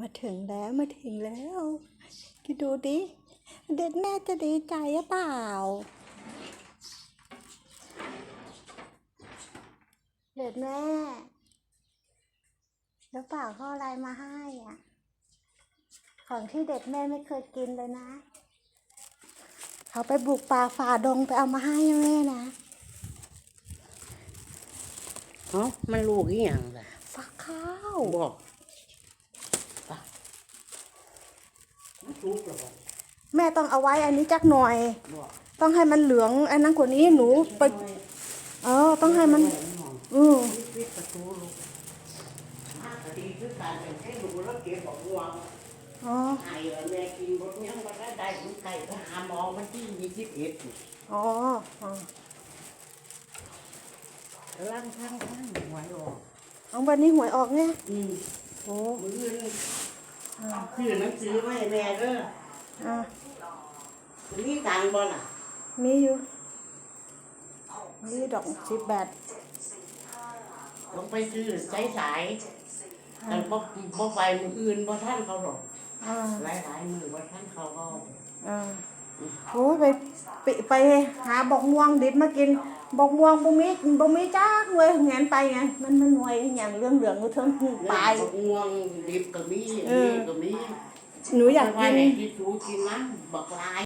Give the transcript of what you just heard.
มาถึงแล้วมาถึงแล้วคิดดูดิ เด็กแม่จะดีใจหรือเปล่า เด็กแม่ แล้วเปล่าเขาเอาอะไรมาให้อะ ของที่เด็กแม่ไม่เคยกินเลยนะ เขาไปบุกป่าฝ่าดงไปเอามาให้แม่นะเอ้ามันลูกอีหยังล่ะฟักข้าวบอกปะ มันสุกแล้วบ่แม่ต้องเอาไว้อันนี้จักหน่อยบอกต้องให้มันเหลืองอันนั้นกว่านี้หนูไปเออต้องให้มันอือปิดประตูลูกมากก็ดีคือการเป็นให้ลูกแล้วเก็บบอกห่วงอ๋อไอ้แม่กินบดยังบ่ได้ได้มันไก่ไปหาหมอวันที่ยี่สิบเอ็ดอ๋ออ๋อล่างข้างข้างหวยออกเอาวันนี้หวยออกเนี่ยอืมโอ้มืออื่น ซื้อหนังสือมาให้แม่เด้ออะมีตังค์บ่ล่ะมีอยู่ มีดอกสิบแบาทต้องไปซื้อสายสายแต่บ่บ่ไปมืออื่นบ่ท่านเขาหรอกอ่าหลายหลายๆมือบ่ท่านเขาก็ อ่าโอ้ยไปไปไปหาบอกม่วงดิบมากิน บอกม่วงบ่มีบ่มีจ้ากเว้ยแงนไปไงมันมันหน่วยอหย่างเรื่องเหลืองอยู่เทิงหูปลายบักม่วงดิบก็มีเออนี่ก็มีหนูอยากแต่ว่ากิน ให้ที่สูกินน้ำบักหลาย